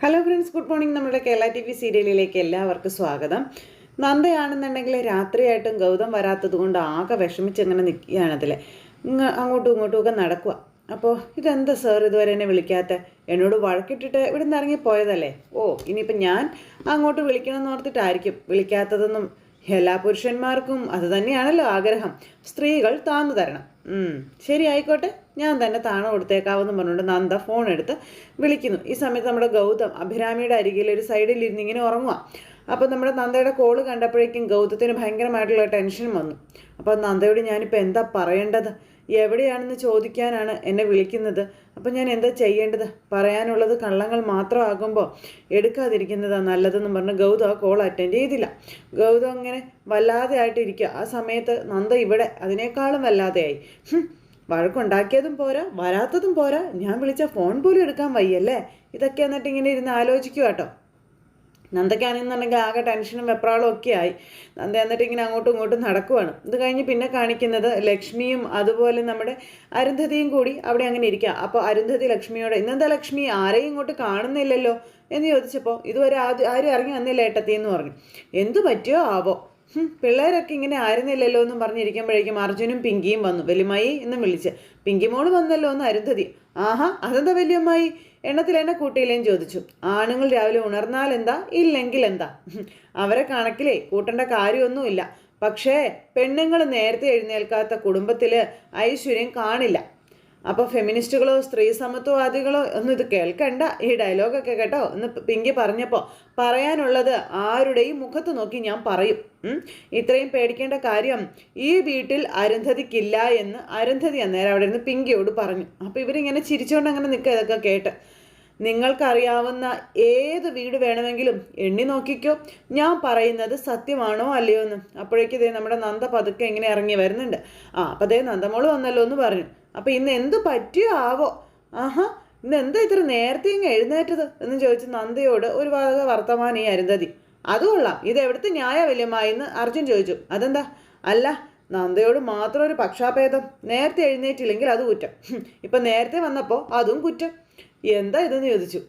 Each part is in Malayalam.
ഹലോ ഫ്രണ്ട്സ് ഗുഡ് മോർണിംഗ് നമ്മുടെ കേരള ടി വി സീരിയലിലേക്ക് എല്ലാവർക്കും സ്വാഗതം. നന്ദയാണെന്നുണ്ടെങ്കിൽ രാത്രിയായിട്ടും ഗൗതം വരാത്തത് കൊണ്ട് ആകെ വിഷമിച്ച് ഇങ്ങനെ നിൽക്കുകയാണതിൽ അങ്ങോട്ടും ഇങ്ങോട്ടും ഒക്കെ നടക്കുക അപ്പോൾ ഇതെന്താ സാർ ഇതുവരെ എന്നെ വിളിക്കാത്ത? എന്നോട് വഴക്കിട്ടിട്ട് ഇവിടെ നിന്ന് ഇറങ്ങിപ്പോയതല്ലേ ഓ ഇനിയിപ്പോൾ ഞാൻ അങ്ങോട്ട് വിളിക്കണമെന്ന് ഓർത്തിട്ടായിരിക്കും വിളിക്കാത്തതെന്നും എല്ലാ പുരുഷന്മാർക്കും അത് തന്നെയാണല്ലോ ആഗ്രഹം. സ്ത്രീകൾ താന്നു തരണം. ശരി ആയിക്കോട്ടെ. ഞാൻ തന്നെ താണ കൊടുത്തേക്കാവെന്ന് പറഞ്ഞുകൊണ്ട് നന്ദ ഫോൺ എടുത്ത് വിളിക്കുന്നു. ഈ സമയത്ത് നമ്മുടെ ഗൗതം അഭിരാമിയുടെ അരികിൽ ഒരു സൈഡിൽ ഇരുന്ന് ഇങ്ങനെ ഉറങ്ങുക അപ്പോൾ നമ്മുടെ നന്ദയുടെ കോൾ കണ്ടപ്പോഴേക്കും ഗൗതത്തിന് ഭയങ്കരമായിട്ടുള്ള ടെൻഷൻ വന്നു. അപ്പോൾ നന്ദയോട് ഞാനിപ്പോൾ എന്താ പറയേണ്ടത്? എവിടെയാണെന്ന് ചോദിക്കാനാണ് എന്നെ വിളിക്കുന്നത്. അപ്പം ഞാൻ എന്താ ചെയ്യേണ്ടത്? പറയാനുള്ളത് കള്ളങ്ങൾ മാത്രമാകുമ്പോൾ എടുക്കാതിരിക്കുന്നതാണ് നല്ലതെന്ന് പറഞ്ഞ് ഗൗതം കോൾ അറ്റൻഡ് ചെയ്തില്ല. ഗൗതം അങ്ങനെ വല്ലാതെ ആയിട്ടിരിക്കുക ആ സമയത്ത് നന്ദ ഇവിടെ. അതിനേക്കാളും വല്ലാതെയായി. വഴക്കുണ്ടാക്കിയതും പോരാ വരാത്തതും പോരാ. ഞാൻ വിളിച്ച ഫോൺ പോലും എടുക്കാൻ വയ്യല്ലേ? ഇതൊക്കെ എന്നിട്ട് ഇങ്ങനെ ഇരുന്ന് ആലോചിക്കുക കേട്ടോ നന്ദയ്ക്കാണെന്നുണ്ടെങ്കിൽ ആകെ ടെൻഷനും വെപ്രാളും ഒക്കെ ആയി. നന്ദ എന്നിട്ട് ഇങ്ങനെ അങ്ങോട്ടും ഇങ്ങോട്ടും നടക്കുവാണ്. ഇത് കഴിഞ്ഞ് പിന്നെ കാണിക്കുന്നത് ലക്ഷ്മിയും അതുപോലെ നമ്മുടെ അരുന്ധതിയും കൂടി അവിടെ അങ്ങനെ ഇരിക്കുക അപ്പോൾ അരുന്ധതി ലക്ഷ്മിയോട് ഇന്നെന്താ ലക്ഷ്മി? ആരെയും ഇങ്ങോട്ട് കാണുന്നില്ലല്ലോ? എന്ന് ചോദിച്ചപ്പോൾ ഇതുവരെ ആദ്യം ആരും ഇറങ്ങി വന്നില്ല ഏട്ടത്തി എന്ന് പറഞ്ഞു. എന്തു പറ്റിയോ ആവോ? പിള്ളേരൊക്കെ ഇങ്ങനെ ആയിരുന്നില്ലല്ലോ എന്നും പറഞ്ഞിരിക്കുമ്പോഴേക്കും അർജുനും പിങ്കിയും വന്നു. വലിയമ്മായി എന്നും വിളിച്ച്. പിങ്കി മോൾ വന്നല്ലോ എന്ന് അരുന്ധതി. ആഹാ അതെന്താ വലിയമ്മായി? എണ്ണത്തിൽ എന്നെ കൂട്ടിയില്ലേന്ന് ചോദിച്ചു. ആണുങ്ങൾ രാവിലെ ഉണർന്നാൽ എന്താ? ഇല്ലെങ്കിൽ എന്താ? അവരെ കണക്കിലേ കൂട്ടേണ്ട കാര്യമൊന്നുമില്ല. പക്ഷേ പെണ്ണുങ്ങൾ നേരത്തെ എഴുന്നേൽക്കാത്ത കുടുംബത്തിൽ ഐശ്വര്യം കാണില്ല. അപ്പോൾ ഫെമിനിസ്റ്റുകളോ സ്ത്രീ സമത്വവാദികളോ ഒന്നും ഇത് കേൾക്കണ്ട. ഈ ഡയലോഗൊക്കെ കേട്ടോ എന്ന് പിങ്കി പറഞ്ഞപ്പോൾ പറയാനുള്ളത് ആരുടെയും മുഖത്ത് നോക്കി ഞാൻ പറയും. ഇത്രയും പേടിക്കേണ്ട കാര്യം ഈ വീട്ടിൽ അരുന്ധതിക്കില്ല എന്ന് അരുന്ധതി അന്നേരം അവിടെ നിന്ന് പിങ്കിയോട് പറഞ്ഞു. അപ്പോൾ ഇവരിങ്ങനെ ചിരിച്ചുകൊണ്ട് അങ്ങനെ നിൽക്കുക ഇതൊക്കെ കേട്ട്. നിങ്ങൾക്കറിയാവുന്ന ഏത് വീട് വേണമെങ്കിലും എണ്ണി നോക്കിക്കോ. ഞാൻ പറയുന്നത് സത്യമാണോ അല്ലയോ എന്ന്. അപ്പോഴേക്കും ഇതേ നമ്മുടെ നന്ദ പതുക്കെ ഇങ്ങനെ ഇറങ്ങി വരുന്നുണ്ട്. ആ അപ്പം അതേ നന്ദമോൾ വന്നല്ലോ എന്ന് പറഞ്ഞു. അപ്പോൾ ഇന്ന് എന്ത് പറ്റിയോ ആവോ? ആഹാ ഇന്ന് എന്താ ഇത്ര നേരത്തെ ഇങ്ങ് എഴുന്നേറ്റത്? എന്ന് ചോദിച്ച് നന്ദയോട് ഒരു വക വർത്തമാനം ഈ അരുന്ധതി. അത് കൊള്ളാം. ഇത് എവിടുത്തെ ന്യായ വല്യമായി എന്ന് അർജുൻ ചോദിച്ചു. അതെന്താ? അല്ല നന്ദയോട് മാത്രം ഒരു പക്ഷാഭേദം. നേരത്തെ എഴുന്നേറ്റില്ലെങ്കിൽ അത് കുറ്റം. ഇപ്പം നേരത്തെ വന്നപ്പോൾ അതും കുറ്റം. എന്താ ഇതെന്ന് ചോദിച്ചു.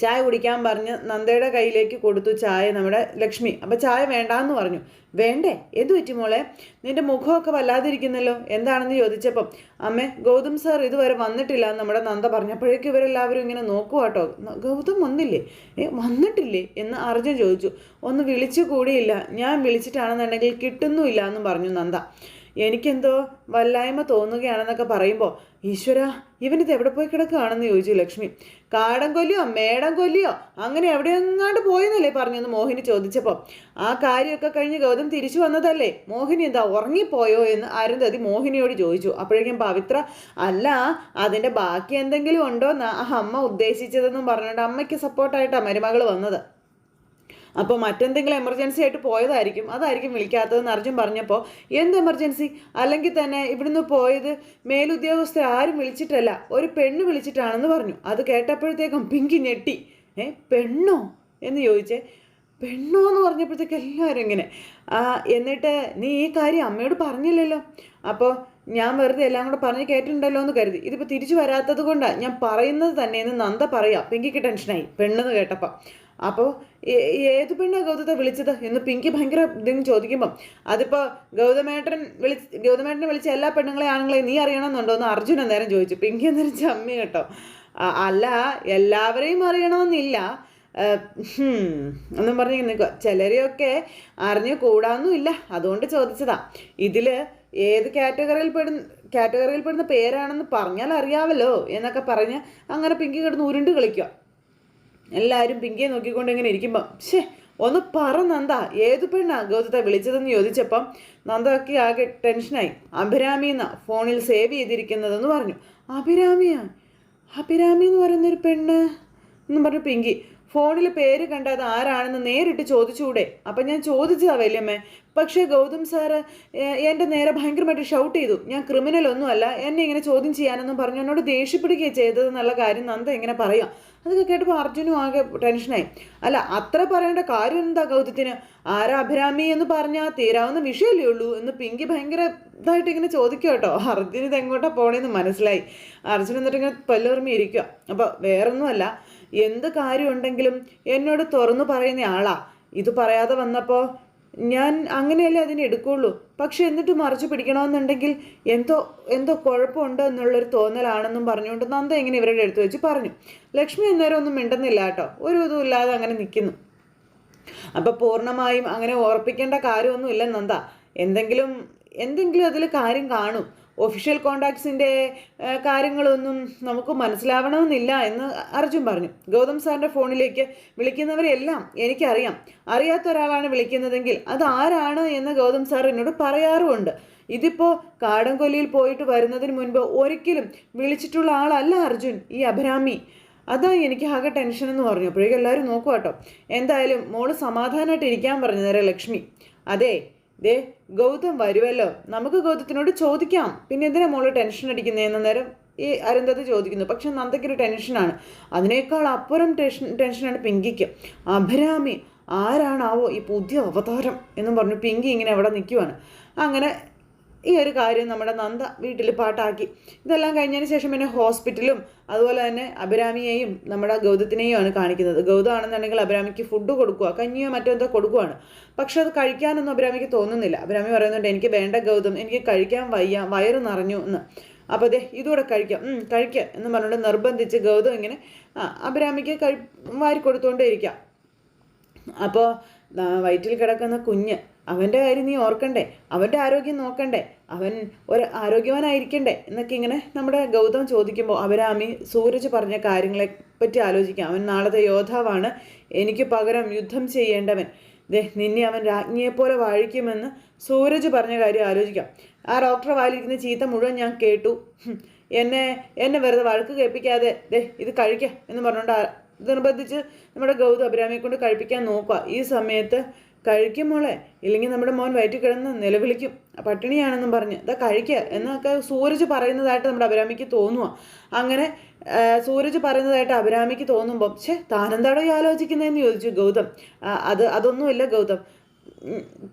ചായ കുടിക്കാൻ പറഞ്ഞ് നന്ദയുടെ കയ്യിലേക്ക് കൊടുത്തു ചായ നമ്മുടെ ലക്ഷ്മി. അപ്പം ചായ വേണ്ടാന്ന് പറഞ്ഞു. വേണ്ടേ? എന്തു പറ്റി മോളെ? നിന്റെ മുഖമൊക്കെ വല്ലാതിരിക്കുന്നല്ലോ. എന്താണെന്ന് ചോദിച്ചപ്പം അമ്മേ ഗൗതം സാർ ഇതുവരെ വന്നിട്ടില്ല എന്ന് നമ്മുടെ നന്ദ പറഞ്ഞപ്പോഴേക്കും ഇവരെല്ലാവരും ഇങ്ങനെ നോക്കുക കേട്ടോ ഗൗതം വന്നില്ലേ? ഏ വന്നിട്ടില്ലേ? എന്ന് അർജുൻ ചോദിച്ചു. ഒന്ന് വിളിച്ചു കൂടിയില്ല. ഞാൻ വിളിച്ചിട്ടാണെന്നുണ്ടെങ്കിൽ കിട്ടുന്നുമില്ല എന്നും പറഞ്ഞു നന്ദ. എനിക്കെന്തോ വല്ലായ്മ തോന്നുകയാണെന്നൊക്കെ പറയുമ്പോൾ ഈശ്വര ഇവനിത് എവിടെ പോയി കിടക്കുകയാണെന്ന് ചോദിച്ചു ലക്ഷ്മി. കാടം കൊല്ലിയോ മേടം കൊല്ലിയോ? അങ്ങനെ എവിടെയെങ്ങാണ്ട് പോയെന്നല്ലേ പറഞ്ഞെന്ന് മോഹിനി ചോദിച്ചപ്പോൾ ആ കാര്യമൊക്കെ കഴിഞ്ഞ് ഗൗതം തിരിച്ചു വന്നതല്ലേ? മോഹിനി എന്താ ഉറങ്ങിപ്പോയോ എന്ന് അരുന്ധതി മോഹിനിയോട് ചോദിച്ചു. അപ്പോഴേക്കും പവിത്ര അല്ല അതിന്റെ ബാക്കി എന്തെങ്കിലും ഉണ്ടോ എന്ന് ആ അമ്മ ഉദ്ദേശിച്ചതെന്നും പറഞ്ഞുകൊണ്ട് അമ്മയ്ക്ക് സപ്പോർട്ടായിട്ടാണ് മരുമകൾ വന്നത്. അപ്പോൾ മറ്റെന്തെങ്കിലും എമർജൻസി ആയിട്ട് പോയതായിരിക്കും. അതായിരിക്കും വിളിക്കാത്തതെന്ന് അർജുൻ പറഞ്ഞപ്പോൾ എന്ത് എമർജൻസി അല്ലെങ്കിൽ തന്നെ ഇവിടുന്ന് പോയത് മേലുദ്യോഗസ്ഥർ ആരും വിളിച്ചിട്ടല്ല ഒരു പെണ്ണ് വിളിച്ചിട്ടാണെന്ന് പറഞ്ഞു. അത് കേട്ടപ്പോഴത്തേക്കും പിങ്കി ഞെട്ടി. ഏ പെണ്ണോ? എന്ന് ചോദിച്ചേ. പെണ്ണോ? എന്ന് പറഞ്ഞപ്പോഴത്തേക്ക് എല്ലാവരും ഇങ്ങനെ. എന്നിട്ട് നീ ഈ കാര്യം അമ്മയോട് പറഞ്ഞില്ലല്ലോ? അപ്പോൾ ഞാൻ വെറുതെ എല്ലാം കൂടെ പറഞ്ഞ് കേട്ടിട്ടുണ്ടല്ലോ എന്ന് കരുതി. ഇതിപ്പോൾ തിരിച്ചു വരാത്തത് കൊണ്ടാണ് ഞാൻ പറയുന്നത് തന്നെ എന്ന് നന്ദ പറയാം. പിങ്കിക്ക് ടെൻഷനായി പെണ്ണെന്ന് കേട്ടപ്പോൾ അപ്പോൾ ഏത് പെണ്ണാണ് ഗൗതത്തെ വിളിച്ചത്? എന്ന് പിങ്കി ഭയങ്കര ഇതിന് ചോദിക്കുമ്പം അതിപ്പോൾ ഗൗതമേട്ടൻ വിളി ഗൗതമേട്ടനെ വിളിച്ച എല്ലാ പെണ്ണുങ്ങളെ ആണുങ്ങളെ നീ അറിയണമെന്നുണ്ടോ? എന്ന് അർജുൻ അന്നേരം ചോദിച്ചു. പിങ്കി അന്നേരം ചമ്മി കേട്ടോ. അല്ല എല്ലാവരെയും അറിയണമെന്നില്ല. എന്നും പറഞ്ഞ് നിൽക്കുക ചിലരെയൊക്കെ അറിഞ്ഞു കൂടാന്നുമില്ല അതുകൊണ്ട് ചോദിച്ചതാ. ഇതിൽ ഏത് കാറ്റഗറിയിൽ പെടുന്ന കാറ്റഗറിയിൽ പെടുന്ന പേരാണെന്ന് പറഞ്ഞാൽ അറിയാമല്ലോ എന്നൊക്കെ പറഞ്ഞ് അങ്ങനെ പിങ്കി കിടന്ന് ഉരുണ്ട് കളിക്കുക എല്ലാവരും പിങ്കിയെ നോക്കിക്കൊണ്ട് ഇങ്ങനെ ഇരിക്കുമ്പം ഷേ ഒന്ന് പറ നന്ദ ഏത് പെണ്ണാ ഗൗതത്തെ വിളിച്ചതെന്ന് ചോദിച്ചപ്പം നന്ദയ്ക്ക് ആകെ ടെൻഷനായി. അഭിരാമി എന്ന ഫോണിൽ സേവ് ചെയ്തിരിക്കുന്നതെന്ന് പറഞ്ഞു. അഭിരാമിയാ? അഭിരാമി എന്ന് പറയുന്നൊരു പെണ്ണ്? എന്ന് പറഞ്ഞു പിങ്കി. ഫോണിൽ പേര് കണ്ട അത് ആരാണെന്ന് നേരിട്ട് ചോദിച്ചുകൂടെ? അപ്പം ഞാൻ ചോദിച്ചതാ വല്യമ്മേ. പക്ഷേ ഗൗതം സാറ് എന്റെ നേരെ ഭയങ്കരമായിട്ട് ഷൗട്ട് ചെയ്തു. ഞാൻ ക്രിമിനൽ ഒന്നുമല്ല എന്നെ ഇങ്ങനെ ചോദ്യം ചെയ്യാനെന്നും പറഞ്ഞു. എന്നോട് ദേഷ്യപ്പെടുകയാണ് ചെയ്തതെന്നുള്ള കാര്യം നന്ദ എങ്ങനെ പറയാം. അതൊക്കെ കേട്ടപ്പോൾ അർജുനും ആകെ ടെൻഷനായി അല്ല അത്ര പറയേണ്ട കാര്യം എന്താ ഗൗതത്തിന്? ആരാ അഭിരാമി എന്ന് പറഞ്ഞാൽ തീരാവുന്ന വിഷയമല്ലേ ഉള്ളൂ എന്ന് പിങ്കി ഭയങ്കര ഇതായിട്ട് ഇങ്ങനെ ചോദിക്കുക കേട്ടോ. അർജുൻ ഇത് എങ്ങോട്ടാ പോണേന്ന് മനസ്സിലായി. അർജുൻ എന്നിട്ട് ഇങ്ങനെ പല്ലുറമി ഇരിക്കുക അപ്പോൾ വേറൊന്നുമല്ല. എന്ത് കാര്യമുണ്ടെങ്കിലും എന്നോട് തുറന്നു പറയുന്ന ആളാ. ഇത് പറയാതെ വന്നപ്പോൾ ഞാൻ അങ്ങനെയല്ലേ അതിനെ എടുക്കുള്ളൂ. പക്ഷെ എന്നിട്ട് മറിച്ച് പിടിക്കണമെന്നുണ്ടെങ്കിൽ എന്തോ എന്തോ കുഴപ്പമുണ്ട് എന്നുള്ളൊരു തോന്നലാണെന്നും പറഞ്ഞുകൊണ്ട് നന്ദ ഇങ്ങനെ ഇവരുടെ എടുത്തു വെച്ച് പറഞ്ഞു. ലക്ഷ്മി അന്നേരം ഒന്നും മിണ്ടുന്നില്ല കേട്ടോ. ഒരു ഇതും ഇല്ലാതെ അങ്ങനെ നിൽക്കുന്നു അപ്പോൾ പൂർണമായും അങ്ങനെ ഓർപ്പിക്കേണ്ട കാര്യമൊന്നുമില്ല നന്ദ. എന്തെങ്കിലും എന്തെങ്കിലും അതിൽ കാര്യം കാണും. ഒഫീഷ്യൽ കോണ്ടാക്ട്സിന്റെ കാര്യങ്ങളൊന്നും നമുക്ക് മനസ്സിലാവണമെന്നില്ല എന്ന് അർജുൻ പറഞ്ഞു. ഗൗതം സാറിന്റെ ഫോണിലേക്ക് വിളിക്കുന്നവരെല്ലാം എനിക്കറിയാം. അറിയാത്ത ഒരാളാണ് വിളിക്കുന്നതെങ്കിൽ അത് ആരാണ് എന്ന് ഗൗതം സാർ എന്നോട് പറയാറുമുണ്ട്. ഇതിപ്പോൾ കാടംകൊല്ലിയിൽ പോയിട്ട് വരുന്നതിന് മുൻപ് ഒരിക്കലും വിളിച്ചിട്ടുള്ള ആളല്ല അർജുൻ ഈ അഭിരാമി. അതാ എനിക്ക് ആകെ ടെൻഷൻ എന്ന് പറഞ്ഞു. അപ്പോഴേക്കും എല്ലാവരും നോക്കുക കേട്ടോ എന്തായാലും മോൾ സമാധാനമായിട്ട് ഇരിക്കാൻ പറഞ്ഞു നേരെ ലക്ഷ്മി. അതെ ദേ ഗൗതം വരുമല്ലോ നമുക്ക് ഗൗതത്തിനോട് ചോദിക്കാം. പിന്നെ എന്തിനാ മോൾ ടെൻഷൻ അടിക്കുന്നതെന്ന് നേരം ഈ അരുന്ധതി ചോദിക്കുന്നു. പക്ഷെ നന്ദയ്ക്കൊരു ടെൻഷനാണ് അതിനേക്കാൾ അപ്പുറം ടെൻഷൻ ടെൻഷനാണ് പിങ്കിക്ക്. അഭിരാമി ആരാണാവോ ഈ പുതിയ അവതാരം? എന്നും പറഞ്ഞു പിങ്കി ഇങ്ങനെ അവിടെ നിൽക്കുവാണ് അങ്ങനെ ഈ ഒരു കാര്യം നമ്മുടെ നന്ദ വീട്ടിൽ പാട്ടാക്കി. ഇതെല്ലാം കഴിഞ്ഞതിന് ശേഷം പിന്നെ ഹോസ്പിറ്റലും അതുപോലെ തന്നെ അഭിരാമിയെയും നമ്മുടെ ഗൗതത്തിനെയും ആണ് കാണിക്കുന്നത്. ഗൗതമാണെന്നുണ്ടെങ്കിൽ അഭിരാമിക്ക് ഫുഡ് കൊടുക്കുക കഞ്ഞിയോ മറ്റോ എന്തോ കൊടുക്കുകയാണ് പക്ഷെ അത് കഴിക്കാനൊന്നും അഭിരാമിക്ക് തോന്നുന്നില്ല. അഭിരാമി പറയുന്നുണ്ട് എനിക്ക് വേണ്ട ഗൗതം എനിക്ക് കഴിക്കാൻ വയ്യ വയറ് നിറഞ്ഞു എന്ന്. അപ്പോൾ അതെ ഇതുകൂടെ കഴിക്കാം. കഴിക്കുക എന്ന് പറഞ്ഞുകൊണ്ട് നിർബന്ധിച്ച് ഗൗതം ഇങ്ങനെ അഭിരാമിക്ക് കഴി വാരി കൊടുത്തുകൊണ്ടേ ഇരിക്കാം. അപ്പോൾ വയറ്റിൽ കിടക്കുന്ന കുഞ്ഞ് അവന്റെ കാര്യം നീ ഓർക്കണ്ടേ? അവന്റെ ആരോഗ്യം നോക്കണ്ടേ? അവൻ ഒരു ആരോഗ്യവാനായിരിക്കണ്ടേ? എന്നൊക്കെ ഇങ്ങനെ നമ്മുടെ ഗൗതം ചോദിക്കുമ്പോൾ അവരാമി സൂരജ് പറഞ്ഞ കാര്യങ്ങളെ പറ്റി ആലോചിക്കാം. അവൻ നാളത്തെ യോദ്ധാവാണ്. എനിക്ക് പകരം യുദ്ധം ചെയ്യേണ്ടവൻ. ദേ നിന്നെ അവൻ രാജ്ഞിയെപ്പോലെ വാഴിക്കുമെന്ന് സൂരജ് പറഞ്ഞ കാര്യം ആലോചിക്കാം. ആ ഡോക്ടറെ വാലിരിക്കുന്ന ചീത്ത മുഴുവൻ ഞാൻ കേട്ടു. എന്നെ എന്നെ വെറുതെ വഴക്ക് കേൾപ്പിക്കാതെ ദേ ഇത് കഴിക്കാം എന്ന് പറഞ്ഞുകൊണ്ട് നിർബന്ധിച്ച് നമ്മുടെ ഗൗതം അഭിരാമിയെ കൊണ്ട് കഴിപ്പിക്കാൻ നോക്കുക. ഈ സമയത്ത് കഴിക്കും മോളെ. ഇല്ലെങ്കിൽ നമ്മുടെ മോൻ വയറ്റിൽ കിടന്ന് നിലവിളിക്കും. പട്ടിണിയാണെന്നും പറഞ്ഞ്. ഇതാ കഴിക്കുക എന്നൊക്കെ സൂരജ് പറയുന്നതായിട്ട് നമ്മുടെ അഭിരാമിക്ക് തോന്നുക അങ്ങനെ സൂരജ് പറയുന്നതായിട്ട് അഭിരാമിക്ക് തോന്നുമ്പോൾ ഛേ താനെന്താടോ ആലോചിക്കുന്നതെന്ന് ചോദിച്ചു ഗൗതം. അത് അതൊന്നുമില്ല ഗൗതം.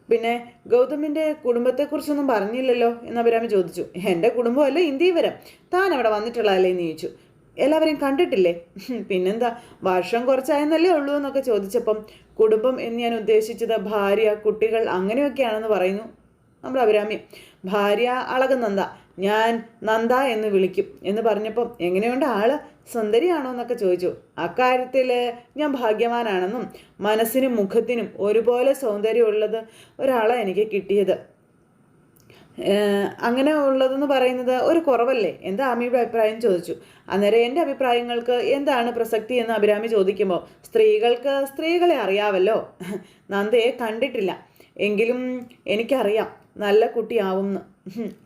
പിന്നെ ഗൗതമിന്റെ കുടുംബത്തെക്കുറിച്ചൊന്നും പറഞ്ഞില്ലല്ലോ എന്ന് അഭിരാമി ചോദിച്ചു. എന്റെ കുടുംബമല്ല ഇന്ത്യയിൽ വരാം. താൻ അവിടെ വന്നിട്ടുള്ളതല്ലേ? എന്ന് ചോദിച്ചു. എല്ലാവരെയും കണ്ടിട്ടില്ലേ? പിന്നെന്താ വർഷം കുറച്ചായെന്നല്ലേ ഉള്ളൂ എന്നൊക്കെ ചോദിച്ചപ്പം കുടുംബം എന്ന് ഞാൻ ഉദ്ദേശിച്ചത് ഭാര്യ കുട്ടികൾ അങ്ങനെയൊക്കെയാണെന്ന് പറയുന്നു. നമ്മൾ അഭിരാമി ഭാര്യ അളക നന്ദ ഞാൻ നന്ദ എന്ന് വിളിക്കും എന്ന് പറഞ്ഞപ്പം എങ്ങനെയുണ്ട് ആൾ? സുന്ദരിയാണോ? എന്നൊക്കെ ചോദിച്ചു. അക്കാര്യത്തിൽ ഞാൻ ഭാഗ്യവാനാണെന്നും മനസ്സിനും മുഖത്തിനും ഒരുപോലെ സൗന്ദര്യമുള്ളത് ഒരാളെ എനിക്ക് കിട്ടിയത്. അങ്ങനെ ഉള്ളതെന്ന് പറയുന്നത് ഒരു കുറവല്ലേ? എന്താ അമ്മിയുടെ അഭിപ്രായം ചോദിച്ചു. അന്നേരം എന്റെ അഭിപ്രായങ്ങൾക്ക് എന്താണ് പ്രസക്തി എന്ന് അഭിരാമി ചോദിക്കുമ്പോൾ സ്ത്രീകൾക്ക് സ്ത്രീകളെ അറിയാവല്ലോ. നന്ദയെ കണ്ടിട്ടില്ല. എങ്കിലും എനിക്കറിയാം. നല്ല കുട്ടിയാവും.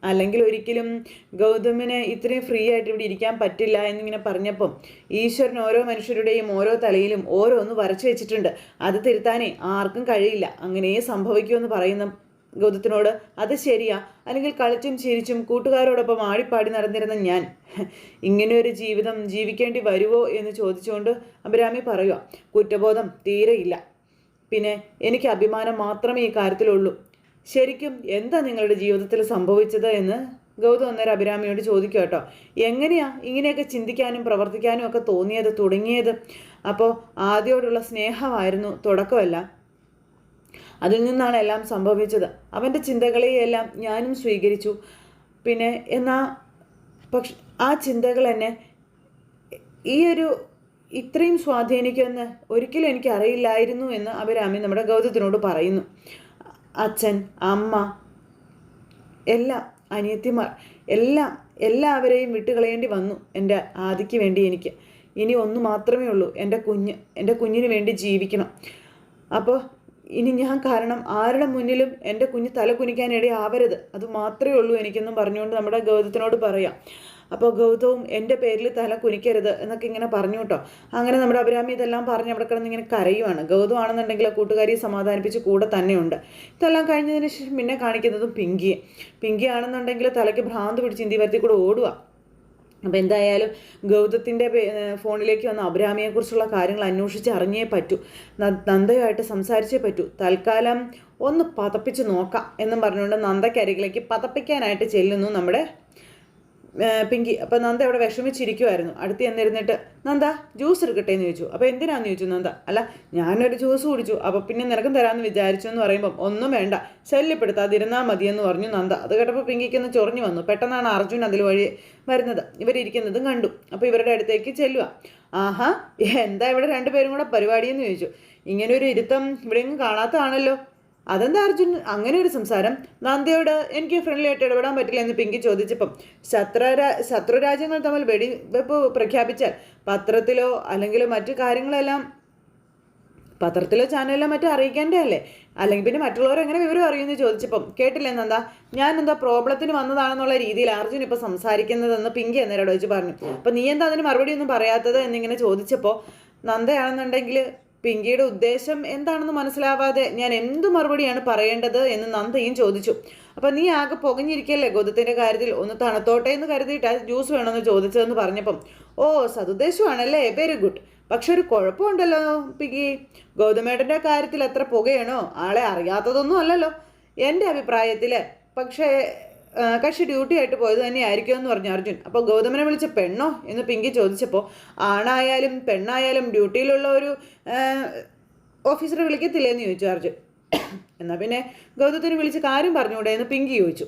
അല്ലെങ്കിൽ ഒരിക്കലും ഗൗതമിന് ഇത്രയും ഫ്രീ ആയിട്ട് ഇവിടെ ഇരിക്കാൻ പറ്റില്ല എന്നിങ്ങനെ പറഞ്ഞപ്പം ഈശ്വരൻ ഓരോ മനുഷ്യരുടെയും ഓരോ തലയിലും ഓരോന്ന് വരച്ചു വെച്ചിട്ടുണ്ട്. അത് തിരുത്താനേ ആർക്കും കഴിയില്ല. അങ്ങനെ സംഭവിക്കുമെന്ന് പറയുന്ന ഗൗതത്തിനോട് അത് ശരിയാ. അല്ലെങ്കിൽ കളിച്ചും ചിരിച്ചും കൂട്ടുകാരോടൊപ്പം ആടിപ്പാടി നടന്നിരുന്ന ഞാൻ ഇങ്ങനെ ഒരു ജീവിതം ജീവിക്കേണ്ടി വരുവോ എന്ന് ചോദിച്ചുകൊണ്ട് അഭിരാമി പറയുക കുറ്റബോധം തീരെയില്ല പിന്നെ എനിക്ക് അഭിമാനം മാത്രമേ ഈ കാര്യത്തിലുള്ളൂ. ശരിക്കും എന്താ നിങ്ങളുടെ ജീവിതത്തിൽ സംഭവിച്ചത് എന്ന്? ഗൗതം അന്നേരം അഭിരാമിയോട് ചോദിക്കുക കേട്ടോ എങ്ങനെയാ ഇങ്ങനെയൊക്കെ ചിന്തിക്കാനും പ്രവർത്തിക്കാനും ഒക്കെ തോന്നിയത് തുടങ്ങിയത്? അപ്പോൾ ആദ്യയോടുള്ള സ്നേഹമായിരുന്നു തുടക്കമല്ല. അതിൽ നിന്നാണ് എല്ലാം സംഭവിച്ചത്. അവന്റെ ചിന്തകളെയെല്ലാം ഞാനും സ്വീകരിച്ചു. പിന്നെ എന്നാ പക്ഷ ആ ചിന്തകൾ എന്നെ ഈ ഒരു ഇത്രയും സ്വാധീനിക്കുമെന്ന് ഒരിക്കലും എനിക്ക് അറിയില്ലായിരുന്നു എന്ന് അവരാമി നമ്മുടെ ഗൗതത്തിനോട് പറയുന്നു. അച്ഛൻ അമ്മ എല്ലാം അനിയത്തിമാർ എല്ലാം എല്ലാവരെയും വിട്ടുകളയേണ്ടി വന്നു എന്റെ ആദിക്ക് വേണ്ടി എനിക്ക്. ഇനി ഒന്ന് മാത്രമേ ഉള്ളൂ. എന്റെ കുഞ്ഞ് എന്റെ കുഞ്ഞിന് വേണ്ടി ജീവിക്കണം. അപ്പോൾ ഇനി ഞാൻ കാരണം ആരുടെ മുന്നിലും എന്റെ കുഞ്ഞ് തല കുനിക്കാൻ ആവരുത്. അത് മാത്രമേ ഉള്ളൂ എനിക്കെന്നും പറഞ്ഞുകൊണ്ട് നമ്മുടെ ഗൗതത്തിനോട് പറയാം. അപ്പോൾ ഗൗതവും എന്റെ പേരിൽ തല കുനിക്കരുത് എന്നൊക്കെ ഇങ്ങനെ പറഞ്ഞു കേട്ടോ. അങ്ങനെ നമ്മുടെ അഭിരാമി ഇതെല്ലാം പറഞ്ഞ് അവിടെ കിടന്ന് ഇങ്ങനെ കരയുവാണ്. ഗൗതം ആണെന്നുണ്ടെങ്കിൽ കൂട്ടുകാരിയെ സമാധാനിപ്പിച്ച് കൂടെ തന്നെയുണ്ട്. ഇതെല്ലാം കഴിഞ്ഞതിന് ശേഷം പിന്നെ കാണിക്കുന്നതും പിങ്കിയെ. പിങ്കി ആണെന്നുണ്ടെങ്കിൽ തലയ്ക്ക് ഭ്രാന്ത് പിടിച്ച് ഇന്ത്യ വരുത്തി കൂടെ ഓടുക അപ്പോൾ എന്തായാലും ഗൗതത്തിന്റെ ഫോണിലേക്ക് വന്ന അബ്രാമിയെക്കുറിച്ചുള്ള കാര്യങ്ങൾ അന്വേഷിച്ച് അറിഞ്ഞേ പറ്റൂ. നന്ദയുമായിട്ട് സംസാരിച്ചേ പറ്റൂ. തൽക്കാലം ഒന്ന് പതപ്പിച്ച് നോക്കാം എന്നും പറഞ്ഞുകൊണ്ട് നന്ദയ്ക്കരികിലേക്ക് പതപ്പിക്കാനായിട്ട് ചെല്ലുന്നു നമ്മുടെ പിങ്കി അപ്പം നന്ദ അവിടെ വിഷമിച്ചിരിക്കുമായിരുന്നു അടുത്ത് എന്നിരുന്നിട്ട് നന്ദ ജ്യൂസ് എടുക്കട്ടെ എന്ന് ചോദിച്ചു. അപ്പോൾ എന്തിനാന്ന് ചോദിച്ചു നന്ദ? അല്ല ഞാനൊരു ജ്യൂസ് കുടിച്ചു. അപ്പോൾ പിന്നെ നിനക്കും തരാമെന്ന് വിചാരിച്ചു എന്ന് പറയുമ്പം ഒന്നും വേണ്ട. ശല്യപ്പെടുത്താതിരുന്നാൽ മതിയെന്ന് പറഞ്ഞു നന്ദ. അത് കേട്ടപ്പോൾ പിങ്കിക്കൊന്ന് ചൊറിഞ്ഞു വന്നു. പെട്ടെന്നാണ് അർജുൻ അതിൽ വഴി വരുന്നത്. ഇവരിയ്ക്കുന്നതും കണ്ടു. അപ്പോൾ ഇവരുടെ അടുത്തേക്ക് ചെല്ലുക ആഹാ എന്താ ഇവിടെ രണ്ടുപേരും കൂടെ പരിപാടിയെന്ന് ചോദിച്ചു. ഇങ്ങനെ ഒരു ഇരുത്തം ഇവിടെയെങ്കിലും കാണാത്തതാണല്ലോ. അതെന്താ അർജുൻ? അങ്ങനെ ഒരു സംസാരം. നന്ദയോട് എനിക്ക് ഫ്രണ്ട്ലി ആയിട്ട് ഇടപെടാൻ പറ്റില്ല എന്ന് പിങ്കി ചോദിച്ചപ്പം ശത്രുരാ ശത്രു രാജ്യങ്ങൾ തമ്മിൽ വെടിവെപ്പ് പ്രഖ്യാപിച്ചാൽ പത്രത്തിലോ അല്ലെങ്കിൽ മറ്റു കാര്യങ്ങളെല്ലാം പത്രത്തിലോ ചാനലിലോ മറ്റോ അറിയിക്കേണ്ടേ അല്ലേ അല്ലെങ്കിൽ പിന്നെ മറ്റുള്ളവർ എങ്ങനെ വിവരം അറിയുമെന്ന് ചോദിച്ചപ്പം കേട്ടില്ലേ നന്ദ? ഞാൻ എന്താ പ്രോബ്ലത്തിന് വന്നതാണെന്നുള്ള രീതിയിൽ അർജുൻ ഇപ്പോൾ സംസാരിക്കുന്നതെന്ന് പിങ്കി എന്നേരോട് വെച്ച് പറഞ്ഞു. അപ്പം നീ എന്താ അതിന് മറുപടി ഒന്നും പറയാത്തത് എന്നിങ്ങനെ ചോദിച്ചപ്പോൾ നന്ദയാണെന്നുണ്ടെങ്കിൽ പിങ്കിയുടെ ഉദ്ദേശം എന്താണെന്ന് മനസ്സിലാവാതെ ഞാൻ എന്തു മറുപടിയാണ് പറയേണ്ടത് എന്ന് നന്ദയും ചോദിച്ചു. അപ്പം നീ ആകെ പുകഞ്ഞിരിക്കല്ലേ ഗോതത്തിന്റെ കാര്യത്തിൽ? ഒന്ന് തണുത്തോട്ടെ എന്ന് കരുതിയിട്ട് ജ്യൂസ് വേണമെന്ന് ചോദിച്ചതെന്ന് പറഞ്ഞപ്പം ഓ സതുദ്ദേശമാണല്ലേ? വെരി ഗുഡ് പക്ഷെ ഒരു കുഴപ്പമുണ്ടല്ലോ പിങ്കി. ഗൗതമേട്ടന്റെ കാര്യത്തിൽ എത്ര പുകയാണോ? ആളെ അറിയാത്തതൊന്നും അല്ലല്ലോ. എന്റെ അഭിപ്രായത്തിൽ പക്ഷേ കക്ഷി ഡ്യൂട്ടി ആയിട്ട് പോയത് തന്നെയായിരിക്കും എന്ന് പറഞ്ഞു അർജുൻ. അപ്പോൾ ഗൗതമനെ വിളിച്ച പെണ്ണോ എന്ന് പിങ്കി ചോദിച്ചപ്പോൾ ആണായാലും പെണ്ണായാലും ഡ്യൂട്ടിയിലുള്ള ഒരു ഓഫീസറെ വിളിക്കത്തില്ലേ എന്ന് ചോദിച്ചു അർജുൻ. എന്നാൽ പിന്നെ ഗൗതത്തിന് വിളിച്ച് കാര്യം പറഞ്ഞുകൂടെ എന്ന് പിങ്കി ചോദിച്ചു.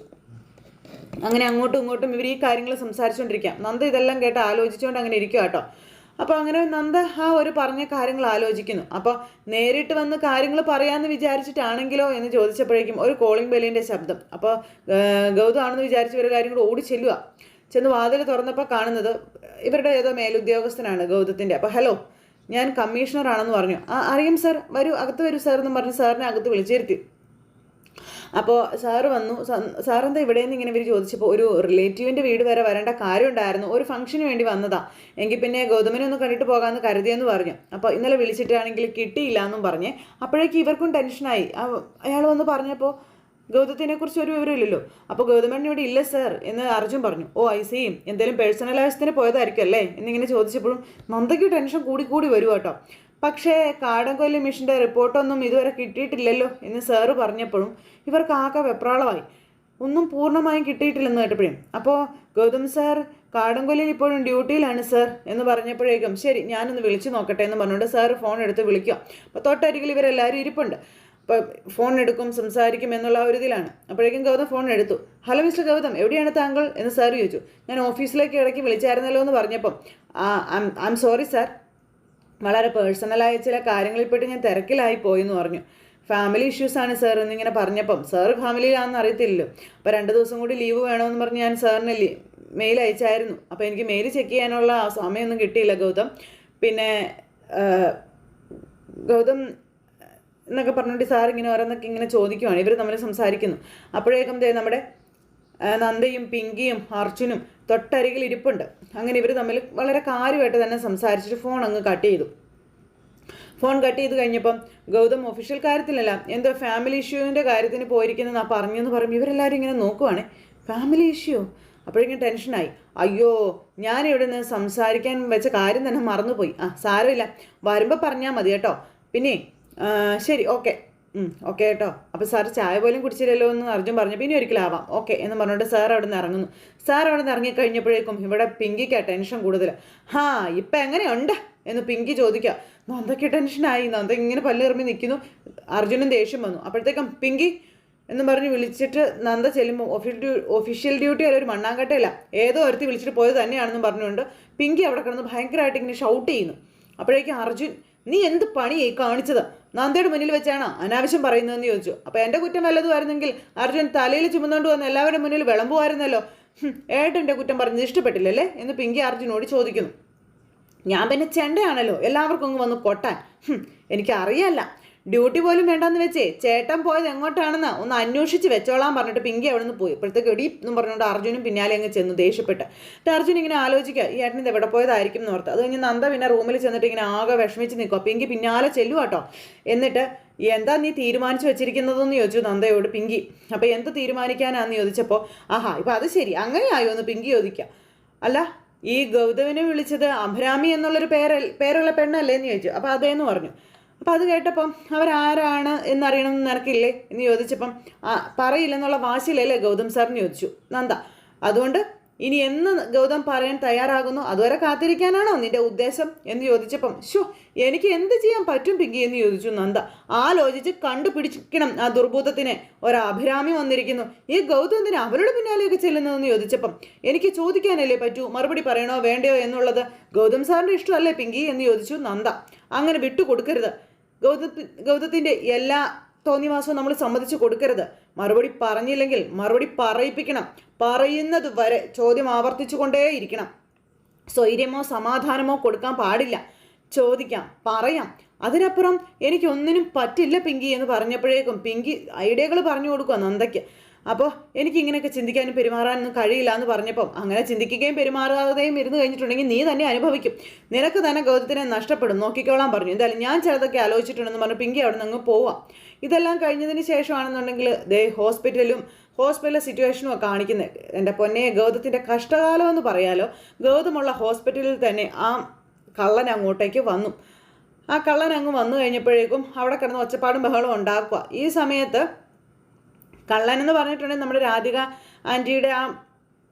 അങ്ങനെ അങ്ങോട്ടും ഇങ്ങോട്ടും ഇവർ ഈ കാര്യങ്ങൾ സംസാരിച്ചുകൊണ്ടിരിക്കാം നന്ദ ഇതെല്ലാം കേട്ട് ആലോചിച്ചുകൊണ്ട് അങ്ങനെ ഇരിക്കുക കേട്ടോ അപ്പോൾ അങ്ങനെ നന്ദ ആ ഒരു പറഞ്ഞ കാര്യങ്ങൾ ആലോചിക്കുന്നു. അപ്പോൾ നേരിട്ട് വന്ന് കാര്യങ്ങൾ പറയാമെന്ന് വിചാരിച്ചിട്ടാണെങ്കിലോ എന്ന് ചോദിച്ചപ്പോഴേക്കും ഒരു കോളിംഗ് ബെല്ലിന്റെ ശബ്ദം. അപ്പോൾ ഗൗതമാണെന്ന് വിചാരിച്ച് ഒരു കാര്യം കൂടെ ഓടി ചെല്ലുക. ചെന്ന് വാതിൽ തുറന്നപ്പോൾ കാണുന്നത് ഇവരുടെ ഏതോ മേലുദ്യോഗസ്ഥനാണ് ഗൗതത്തിന്റെ അപ്പോൾ ഹലോ ഞാൻ കമ്മീഷണറാണെന്ന് പറഞ്ഞു. ആ അറിയാം സാർ. വരൂ അകത്ത് വരൂ സാർ എന്ന് പറഞ്ഞ് സാറിനെ അകത്ത് വിളിച്ചിരുത്തി. അപ്പോൾ സാറ് വന്നു. സാറെന്താ ഇവിടെ നിന്ന് ഇങ്ങനെ ഇവർ ചോദിച്ചപ്പോൾ ഒരു റിലേറ്റീവിന്റെ വീട് വരെ വരേണ്ട കാര്യം ഉണ്ടായിരുന്നു ഒരു ഫംഗ്ഷന് വേണ്ടി വന്നതാ. എങ്കിൽ പിന്നെ ഗൗതമനെ ഒന്ന് കണ്ടിട്ട് പോകാമെന്ന് കരുതിയെന്ന് പറഞ്ഞു. അപ്പോൾ ഇന്നലെ വിളിച്ചിട്ടാണെങ്കിൽ കിട്ടിയില്ല എന്നും പറഞ്ഞ് അപ്പോഴേക്കും ഇവർക്കും ടെൻഷനായി അയാൾ വന്ന് പറഞ്ഞപ്പോൾ ഗൗതത്തിനെ കുറിച്ച് ഒരു വിവരമില്ലല്ലോ അപ്പോൾ ഗൗതമൻ ഇവിടെ ഇല്ല സർ എന്ന് അർജുൻ പറഞ്ഞു. ഓ ഐ സി എന്തെങ്കിലും പേഴ്സണൽ പോയതായിരിക്കും അല്ലേ? എന്നിങ്ങനെ ചോദിച്ചപ്പോഴും നന്ദയ്ക്ക് ടെൻഷൻ കൂടി കൂടി വരുവാട്ടോ പക്ഷേ കാടംകൊല്ലി മിഷന്റെ റിപ്പോർട്ടൊന്നും ഇതുവരെ കിട്ടിയിട്ടില്ലല്ലോ എന്ന് സാറ് പറഞ്ഞപ്പോഴും ഇവർക്ക് ആകെ വെപ്രാളമായി ഒന്നും പൂർണമായും കിട്ടിയിട്ടില്ലെന്ന് കേട്ടപ്പോഴും അപ്പോൾ ഗൗതം സാർ കാടൻകൊല്ലിൽ ഇപ്പോഴും ഡ്യൂട്ടിയിലാണ് സർ എന്ന് പറഞ്ഞപ്പോഴേക്കും ശരി ഞാനൊന്ന് വിളിച്ചു നോക്കട്ടെ എന്ന് പറഞ്ഞുകൊണ്ട് സാർ ഫോൺ എടുത്ത് വിളിക്കുക അപ്പോൾ തൊട്ടരികിൽ ഇവരെല്ലാവരും ഇരിപ്പുണ്ട് അപ്പോൾ ഫോൺ എടുക്കും സംസാരിക്കും എന്നുള്ള ആ ഒരു ഇതിലാണ് അപ്പോഴേക്കും ഗൗതം ഫോൺ എടുത്തു ഹലോ മിസ്റ്റർ ഗൗതം എവിടെയാണ് താങ്കൾ എന്ന് സാർ ചോദിച്ചു ഞാൻ ഓഫീസിലേക്ക് ഇടയ്ക്ക് വിളിച്ചായിരുന്നല്ലോ എന്ന് പറഞ്ഞപ്പം ആ ഐ എം സോറി സാർ വളരെ പേഴ്സണലായ ചില കാര്യങ്ങളിൽപ്പെട്ട് ഞാൻ തിരക്കിലായി പോയി എന്ന് പറഞ്ഞു ഫാമിലി ഇഷ്യൂസാണ് സാർ എന്നിങ്ങനെ പറഞ്ഞപ്പം സാർ ഫാമിലിയിലാണെന്ന് അറിയത്തില്ലല്ലോ. അപ്പോൾ രണ്ട് ദിവസം കൂടി ലീവ് വേണമെന്ന് പറഞ്ഞ് ഞാൻ സാറിന് മെയിൽ അയച്ചായിരുന്നു. അപ്പോൾ എനിക്ക് മെയിൽ ചെക്ക് ചെയ്യാനുള്ള സമയമൊന്നും കിട്ടിയില്ല ഗൗതം. പിന്നെ ഗൗതം എന്നൊക്കെ പറഞ്ഞിട്ട് സാർ ഇങ്ങനെ ഓരോന്നൊക്കെ ഇങ്ങനെ ചോദിക്കുവാണ്. ഇവർ തമ്മിൽ സംസാരിക്കുന്നു. അപ്പോഴേക്കും നമ്മുടെ നന്ദയും പിങ്കിയും അർജുനും തൊട്ടരികിൽ ഇരിപ്പുണ്ട്. അങ്ങനെ ഇവർ തമ്മിൽ വളരെ കാര്യമായിട്ട് തന്നെ സംസാരിച്ചിട്ട് ഫോൺ അങ്ങ് കട്ട് ചെയ്തു. ഫോൺ കട്ട് ചെയ്ത് കഴിഞ്ഞപ്പം ഗൗതം ഒഫീഷ്യൽ കാര്യത്തിലല്ല എന്തോ ഫാമിലി ഇഷ്യൂവിന്റെ കാര്യത്തിന് പറഞ്ഞു പറഞ്ഞെന്ന് പറയും ഇവരെല്ലാവരും ഇങ്ങനെ നോക്കുവാണ്. ഫാമിലി ഇഷ്യൂ അപ്പോഴേക്കും ടെൻഷനായി അയ്യോ ഞാൻ ഇവിടെ നിന്ന് സംസാരിക്കാൻ വെച്ച കാര്യം തന്നെ മറന്നുപോയി. ആ സാരമില്ല. വരുമ്പോൾ പറഞ്ഞാൽ മതി കേട്ടോ. പിന്നെ ശരി ഓക്കെ ഓക്കെ കേട്ടോ. അപ്പോൾ സാർ ചായ പോലും കുടിച്ചില്ലല്ലോ എന്ന് അർജുൻ പറഞ്ഞു. പിന്നെ ഒരിക്കലാവാം ഓക്കെ എന്ന് പറഞ്ഞുകൊണ്ട് സാർ അവിടെ നിന്ന് ഇറങ്ങുന്നു. സാർ അവിടെ നിന്ന് ഇറങ്ങിക്കഴിഞ്ഞപ്പോഴേക്കും ഇവിടെ പിങ്കിക്ക് ടെൻഷൻ കൂടുതൽ ഹാ ഇപ്പം എങ്ങനെയുണ്ട്? എന്ന് പിങ്കി ചോദിക്കുക നന്ദയ്ക്ക് ടെൻഷനായി നന്ദ ഇങ്ങനെ പല്ലെറിഞ്ഞ് നിൽക്കുന്നു അർജുനും ദേഷ്യം വന്നു. അപ്പോഴത്തേക്കും പിങ്കി എന്ന് പറഞ്ഞ് വിളിച്ചിട്ട് നന്ദ ചെല്ലുമ്പോൾ ഒഫീഷ്യൽ ഡ്യൂ ഒഫീഷ്യൽ ഡ്യൂട്ടി അല്ല ഒരു മണ്ണാങ്കട്ടയല്ല. ഏതോ ഒരുത്തി വിളിച്ചിട്ട് പോയത് തന്നെയാണെന്ന് പറഞ്ഞുകൊണ്ട് പിങ്കി അവിടെ കിടന്ന് ഭയങ്കരമായിട്ട് ഇങ്ങനെ ഷൗട്ട് ചെയ്യുന്നു. അപ്പോഴേക്കും അർജുൻ നീ എന്ത് പണി കാണിച്ചത്? നന്ദയുടെ മുന്നിൽ വെച്ചാണോ അനാവശ്യം പറയുന്നതെന്ന് ചോദിച്ചു. അപ്പോൾ എന്റെ കുറ്റം വല്ലതുമായിരുന്നെങ്കിൽ അർജുൻ തലയിൽ ചുമന്നുകൊണ്ട് വന്ന് എല്ലാവരുടെ മുന്നിൽ വിളമ്പുമായിരുന്നല്ലോ. ഏട്ടന്റെ കുറ്റം പറഞ്ഞത് ഇഷ്ടപ്പെട്ടില്ലല്ലേ? എന്ന് പിങ്കി അർജുനോട് ചോദിക്കുന്നു. ഞാൻ പിന്നെ ചെണ്ടയാണല്ലോ. എല്ലാവർക്കും അങ്ങ് വന്ന് കൊട്ടാൻ. എനിക്കറിയാല്ല. ഡ്യൂട്ടി പോലും വേണ്ടെന്ന് വെച്ചേ ചേട്ടൻ പോയത് എങ്ങോട്ടാണെന്ന് ഒന്ന് അന്വേഷിച്ച് വെച്ചോളാൻ പറഞ്ഞിട്ട് പിങ്കി അവിടെ നിന്ന് പോയി ഇപ്പോഴത്തേക്ക് എടി എന്നും പറഞ്ഞുകൊണ്ട് അർജുനും പിന്നാലെ അങ്ങ് ചെന്നു ദേഷ്യപ്പെട്ട്. എന്നിട്ട് അർജുൻ ഇങ്ങനെ ആലോചിക്കുക ഈ ഏട്ടൻ ഇത് എവിടെ പോയതായിരിക്കും എന്ന് ഓർത്ത്. അത് കഴിഞ്ഞ് നന്ദ പിന്നെ റൂമിൽ ചെന്നിട്ട് ഇങ്ങനെ ആകെ വിഷമിച്ച് നിൽക്കുക പിങ്കി പിന്നാലെ ചെല്ലു കേട്ടോ എന്നിട്ട് എന്താ നീ തീരുമാനിച്ചു വെച്ചിരിക്കുന്നതെന്ന് ചോദിച്ചു നന്ദയോട് പിങ്കി. അപ്പോൾ എന്ത് തീരുമാനിക്കാനാന്ന് ചോദിച്ചപ്പോൾ ആഹാ ഇപ്പം അത് ശരി അങ്ങനെയായോ എന്ന് പിങ്കി ചോദിക്കുക. അല്ല ഈ ഗൗതമിനെ വിളിച്ചത് അഭിരാമി എന്നുള്ളൊരു പേര് പേരുള്ള പെണ്ണല്ലേ എന്ന് ചോദിച്ചു. അപ്പോൾ അതേന്ന് പറഞ്ഞു. അപ്പോൾ അത് കേട്ടപ്പം അവരാരാണ് എന്നറിയണമെന്ന് നിനക്കില്ലേ? എന്ന് ചോദിച്ചപ്പം പറയില്ലെന്നുള്ള വാശിയിലല്ലേ ഗൗതം സാറിന് ചോദിച്ചു. നന്ദ. അതുകൊണ്ട് ഇനി എന്ന് ഗൗതം പറയാൻ തയ്യാറാകുന്നു? അതുവരെ കാത്തിരിക്കാനാണോ നിന്റെ ഉദ്ദേശം? എന്ന് ചോദിച്ചപ്പം ഷോ എനിക്ക് എന്ത് ചെയ്യാൻ പറ്റും പിങ്കി എന്ന് ചോദിച്ചു നന്ദ. ആലോചിച്ച് കണ്ടുപിടിക്കണം ആ ദുർബൂതത്തിന് ഒരഭിരാമി വന്നിരിക്കുന്നു. ഈ ഗൗതം അവരുടെ പിന്നാലെയൊക്കെ ചെല്ലുന്നതെന്ന് ചോദിച്ചപ്പം എനിക്ക് ചോദിക്കാനല്ലേ പറ്റൂ? മറുപടി പറയണോ വേണ്ടയോ എന്നുള്ളത് ഗൗതം സാറിന്റെ ഇഷ്ടമല്ലേ പിങ്കി? എന്ന് ചോദിച്ചു നന്ദ. അങ്ങനെ വിട്ടുകൊടുക്കരുത്. ഗൗത ഗൗതത്തിന്റെ എല്ലാ തോന്നിവാസവും നമ്മൾ സമ്മതിച്ചു കൊടുക്കരുത്. മറുപടി പറഞ്ഞില്ലെങ്കിൽ മറുപടി പറയിപ്പിക്കണം. പറയുന്നത് വരെ ചോദ്യം ആവർത്തിച്ചു കൊണ്ടേയിരിക്കണം. സ്വൈര്യമോ സമാധാനമോ കൊടുക്കാൻ പാടില്ല. ചോദിക്കാം പറയാം. അതിനപ്പുറം എനിക്കൊന്നിനും പറ്റില്ല പിങ്കി എന്ന് പറഞ്ഞപ്പോഴേക്കും പിങ്കി ഐഡിയകൾ പറഞ്ഞു കൊടുക്കുക നന്ദയ്ക്ക്. അപ്പോൾ എനിക്ക് ഇങ്ങനെയൊക്കെ ചിന്തിക്കാനും പെരുമാറാനൊന്നും കഴിയില്ല എന്ന് പറഞ്ഞപ്പം അങ്ങനെ ചിന്തിക്കുകയും പെരുമാറാതെയും ഇരുന്ന് കഴിഞ്ഞിട്ടുണ്ടെങ്കിൽ നീ തന്നെ അനുഭവിക്കും. നിനക്ക് തന്നെ ഗൗതത്തിനെ നഷ്ടപ്പെടും. നോക്കിക്കോളാൻ പറഞ്ഞു. എന്തായാലും ഞാൻ ചിലതൊക്കെ ആലോചിച്ചിട്ടുണ്ടെന്ന് പറഞ്ഞു. പിങ്കി അവിടെ നിന്ന് പോവാം. ഇതെല്ലാം കഴിഞ്ഞതിന് ശേഷമാണെന്നുണ്ടെങ്കിൽ ദേ ഹോസ്പിറ്റലും ഹോസ്പിറ്റലിലെ സിറ്റുവേഷനും കാണിക്കുന്നത് എന്റെ പൊന്നെ ഗൗതത്തിന്റെ കഷ്ടകാലം എന്ന് പറയാലോ ഗൗതമുള്ള ഹോസ്പിറ്റലിൽ തന്നെ ആ കള്ളൻ അങ്ങോട്ടേക്ക് വന്നു. ആ കള്ളൻ അങ്ങ് വന്നു കഴിഞ്ഞപ്പോഴേക്കും അവിടെ കിടന്ന് ഒച്ചപ്പാടും ബഹളവും ഉണ്ടാക്കുക. ഈ സമയത്ത് കള്ളൻ എന്ന് പറഞ്ഞിട്ടുണ്ടെങ്കിൽ നമ്മുടെ രാധിക ആന്റിയുടെ ആ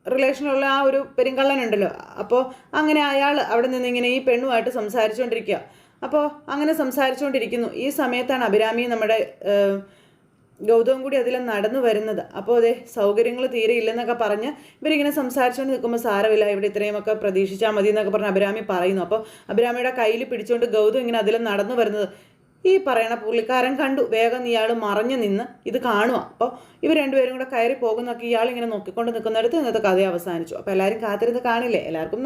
റിലേഷനിലുള്ള ആ ഒരു പെരുങ്കള്ളനുണ്ടല്ലോ. അപ്പോൾ അങ്ങനെ അയാൾ അവിടെ നിന്ന് ഇങ്ങനെ ഈ പെണ്ണുമായിട്ട് സംസാരിച്ചുകൊണ്ടിരിക്കുക. അപ്പോൾ അങ്ങനെ സംസാരിച്ചുകൊണ്ടിരിക്കുന്നു. ഈ സമയത്താണ് അഭിരാമി നമ്മുടെ ഗൗതം കൂടി അതിൽ നടന്നു വരുന്നത്. അപ്പോൾ അതെ സൗകര്യങ്ങൾ തീരെ ഇല്ലെന്നൊക്കെ പറഞ്ഞ് ഇവരിങ്ങനെ സംസാരിച്ചുകൊണ്ട് നിൽക്കുമ്പോൾ സാരമില്ല ഇവിടെ ഇത്രയുമൊക്കെ പ്രതീക്ഷിച്ചാൽ മതി എന്നൊക്കെ പറഞ്ഞ് അഭിരാമി പറയുന്നു. അപ്പോൾ അഭിരാമിയുടെ കയ്യിൽ പിടിച്ചുകൊണ്ട് ഗൗതം ഇങ്ങനെ അതിൽ നടന്നു വരുന്നത്. ഈ പറയണ പുള്ളിക്കാരൻ കണ്ടു. വേഗം ഇയാൾ മറഞ്ഞു നിന്ന് ഇത് കാണുക അപ്പോൾ ഇവർ രണ്ടുപേരും കൂടെ കയറി പോകുന്നൊക്കെ ഇയാൾ ഇങ്ങനെ നോക്കിക്കൊണ്ട് നിൽക്കുന്നിടത്ത് ഇന്നത്തെ കഥ അവസാനിച്ചു. അപ്പോൾ എല്ലാവരും കാത്തിരുന്ന് കാണില്ലേ? എല്ലാവർക്കും.